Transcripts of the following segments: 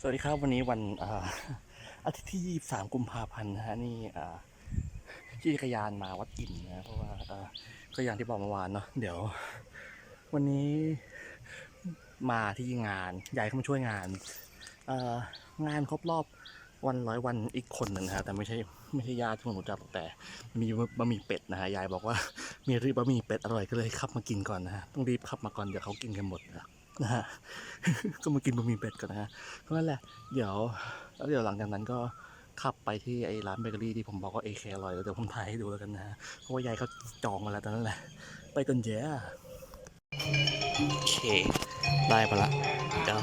สวัสดีครับวันนี้วันอาอาทิตย์ที่ 23 กุมภาพันธ์นะฮะนี่ขี่จักรยานมาวัดอินนะเพราะว่าอ่าก็อย่างที่บอกเมื่อวานเนาะเดี๋ยว วันนี้มาที่งานยายเข้ามาช่วยงานงานครบรอบวันร้อยวันอีกคนหนึ่งนะฮะแต่ไม่ใช่ไม่ใช่ญาติที่ผมรู้จักหรอกแต่มีบะหมี่เป็ดนะฮะยายบอกว่ามีรีบบะหมี่เป็ดอร่อยก็เลยขับมากินก่อนนะฮะต้องรีบขับมาก่อนเดี๋ยวเขากินกันหมดนะ นะฮะก็มากินบะหมี่เป็ดก่อนนะฮะเพราะงั้นแหละ เดี๋ยวแล้วเดี๋ยวหลังจากนั้นก็ขับไปที่ไอ้ร้านเบเกอรี่ที่ผมบอกว่าเอเคอร่อยแล้วเดี๋ยวผมถ่ายให้ดูแล้วกันนะฮะเพราะว่ายายเขาจองมาแล้วตอนนั้นแหละ ไปกันเจ้าโอเค ได้มาละเดี๋ยว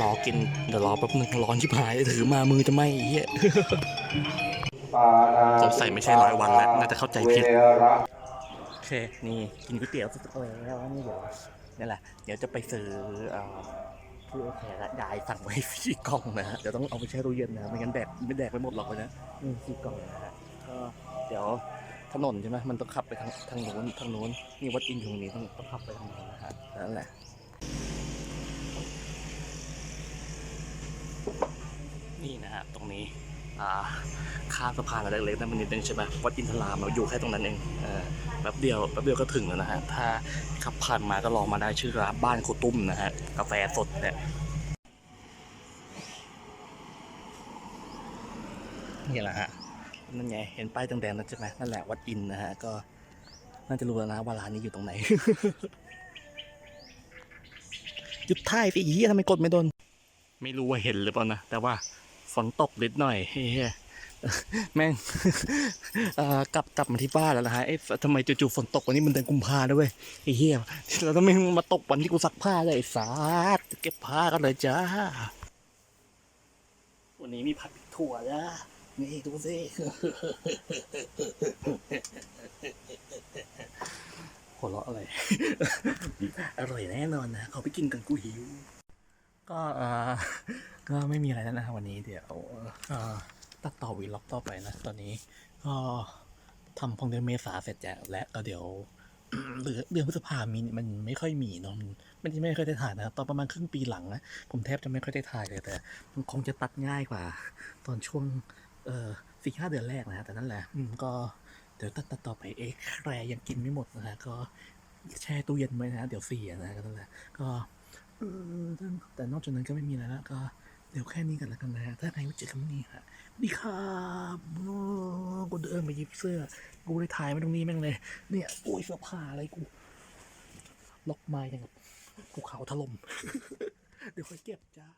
รอกินเดี๋ยวรอแป๊บนึงร้อนชิบหายถือมามือจะไหมไอ้เหี้ยสงสัยไม่ใช่ร้อยวันแล้วน่าจะเข้าใจผิดโอเค นี่กินก๋วยเตี๋ยวเสร็จแล้วนี่เดี๋ยว นี่แหละเดี๋ยวจะไปซื้อเอ่อที่โอเคละยายสั่งไว้สี่กล่องนะฮะเดี๋ยวต้องเอาไปแช่ตู้เย็นนะไม่งั้นแดกไม่แดกไปหมดหรอกเลยนะนี่สี่กล่องนะฮะก็เดี๋ยวถนนใช่ไหมมันต้องขับไปทางทางโน้นทางโน้นนี่วัดอินอยู่ตรงนี้ต้องต้องขับไปทางโน้นนะฮะนั่นแหละนี่นะฮะตรงนี้อ่า ข้ามสะพานอะไรเล็กๆนั่นมันนิดนึงใช่ไหมวัดอินทรามเราอยู่แค่ตรงนั้นเองแป๊บเดียวแป๊บเดียวก็ถึงแล้วนะฮะถ้าขับผ่านมาก็ลองมาได้ชื่อร้านบ้านโคตุ้มนะฮะกาแฟสดเนี่ยนี่แหละฮะนั่นไงเห็นป้ายแดงๆนั่นใช่ไหมนั่นแหละวัดอินนะฮะก็น่าจะรู้แล้วนะว่าร้านนี้อยู่ตรงไหนหยุดท่ายสิอีเหี้ยทำไมกดไม่โดน ไม่รู้ว่าเห็นหรือเปล่านะแต่ว่า ฝนตกนิดหน่อยเฮ้ยแม่งกลับกลับมาที่บ้านแล้วนะฮะเอ๊ะทำไมจู่ๆฝนตกวันนี้มันเดือนกุมภาด้วยไอ้เหี้ยแล้วทำไมมันมาตกวันที่กูซักผ้าเลยไอ้สาดเก็บผ้ากันเลยจ้า วันนี้มีผัดถั่วจ้านี่ดูสิหัวเราะอะไร อร่อยแน่นอนนะ เขาไปกินกันกูหิว ก็เอ่อ ก็ไม่มีอะไรแล้วนะครับวันนี้เดี๋ยวตัดต่อวีล็อกต่อไปนะ ตอนนี้ก็ทำพองเดือนเมษาเสร็จแล้วและก็เดี๋ยวเดือนเดือนพฤษภามีมันไม่ค่อยมีเนาะมันมันจะไม่ค่อยได้ถ่ายนะครับตอนประมาณครึ่งปีหลังนะผมแทบจะไม่ค่อยได้ถ่ายเลยแต่มันคงจะตัดง่ายกว่า ตอนช่วงเออสี่ห้าเดือนแรกนะฮะแต่นั่นแหละอืมก็เดี๋ยวตัดตัดต่อไปเอ็กแรยังกินไม่หมดนะฮะก็แช่ตู้เย็นไว้นะ เดี๋ยวเสียนะก็นั่นแหละก็แต่นอกจากนั้นก็ไม่มีอะไรแล้วก็ เดี๋ยวแค่นี้กันแล้วกันนะฮะ ถ้าใครไม่เจอคำนี้ฮะสวัสดีครับกูเดินไปหยิบเสื้อ กูได้ถ่ายมาตรงนี้แม่งเลย เนี่ยโอ้ยเสื้อผ้าอะไรกูล็อกไม้ยังกับภูเขาถล่ม เดี๋ยวค่อยเก็บจ้า